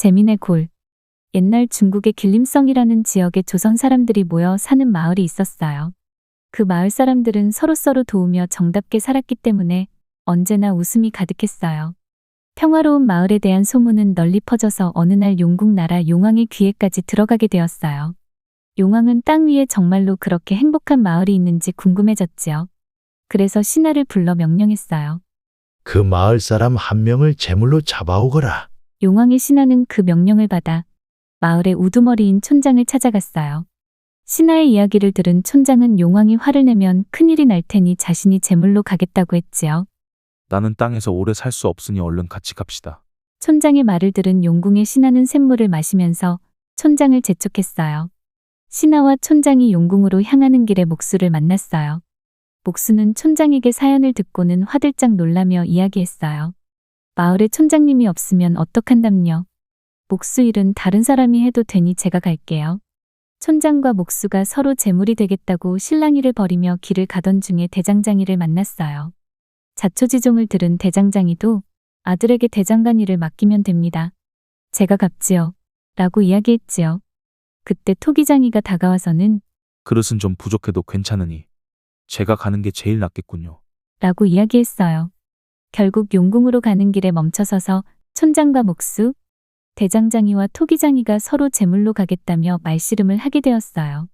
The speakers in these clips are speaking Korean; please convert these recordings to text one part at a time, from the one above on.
재민의 골. 옛날 중국의 길림성이라는 지역에 조선 사람들이 모여 사는 마을이 있었어요. 그 마을 사람들은 서로서로 도우며 정답게 살았기 때문에 언제나 웃음이 가득했어요. 평화로운 마을에 대한 소문은 널리 퍼져서 어느 날 용국 나라 용왕의 귀에까지 들어가게 되었어요. 용왕은 땅 위에 정말로 그렇게 행복한 마을이 있는지 궁금해졌지요. 그래서 신하를 불러 명령했어요. 그 마을 사람 한 명을 제물로 잡아오거라. 용왕의 신하는 그 명령을 받아 마을의 우두머리인 촌장을 찾아갔어요. 신하의 이야기를 들은 촌장은 용왕이 화를 내면 큰일이 날 테니 자신이 제물로 가겠다고 했지요. 나는 땅에서 오래 살 수 없으니 얼른 같이 갑시다. 촌장의 말을 들은 용궁의 신하는 샘물을 마시면서 촌장을 재촉했어요. 신하와 촌장이 용궁으로 향하는 길에 목수를 만났어요. 목수는 촌장에게 사연을 듣고는 화들짝 놀라며 이야기했어요. 마을에 촌장님이 없으면 어떡한담요. 목수 일은 다른 사람이 해도 되니 제가 갈게요. 촌장과 목수가 서로 재물이 되겠다고 실랑이를 벌이며 길을 가던 중에 대장장이를 만났어요. 자초지종을 들은 대장장이도 아들에게 대장간 일을 맡기면 됩니다. 제가 갚지요. 라고 이야기했지요. 그때 토기장이가 다가와서는 그릇은 좀 부족해도 괜찮으니 제가 가는 게 제일 낫겠군요. 라고 이야기했어요. 결국 용궁으로 가는 길에 멈춰서서 촌장과 목수, 대장장이와 토기장이가 서로 제물로 가겠다며 말씨름을 하게 되었어요.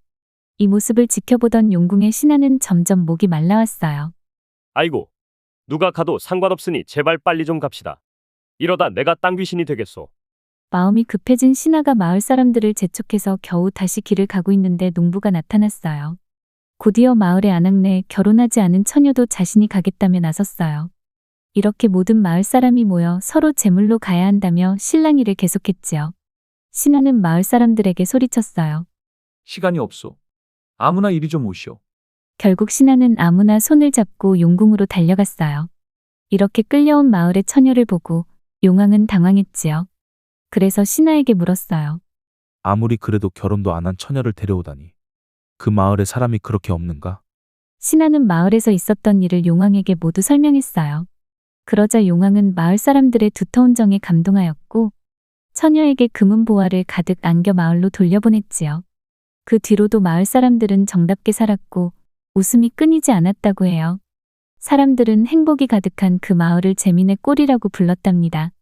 이 모습을 지켜보던 용궁의 신하는 점점 목이 말라왔어요. 아이고, 누가 가도 상관없으니 제발 빨리 좀 갑시다. 이러다 내가 땅 귀신이 되겠소. 마음이 급해진 신하가 마을 사람들을 재촉해서 겨우 다시 길을 가고 있는데 농부가 나타났어요. 곧이어 마을의 아낙네에 결혼하지 않은 처녀도 자신이 가겠다며 나섰어요. 이렇게 모든 마을 사람이 모여 서로 제물로 가야 한다며 실랑이를 계속했지요. 신하는 마을 사람들에게 소리쳤어요. 시간이 없소. 아무나 이리 좀 오시오. 결국 신하는 아무나 손을 잡고 용궁으로 달려갔어요. 이렇게 끌려온 마을의 처녀를 보고 용왕은 당황했지요. 그래서 신하에게 물었어요. 아무리 그래도 결혼도 안 한 처녀를 데려오다니. 그 마을에 사람이 그렇게 없는가? 신하는 마을에서 있었던 일을 용왕에게 모두 설명했어요. 그러자 용왕은 마을 사람들의 두터운 정에 감동하였고 처녀에게 금은 보화를 가득 안겨 마을로 돌려보냈지요. 그 뒤로도 마을 사람들은 정답게 살았고 웃음이 끊이지 않았다고 해요. 사람들은 행복이 가득한 그 마을을 재민의 꼴이라고 불렀답니다.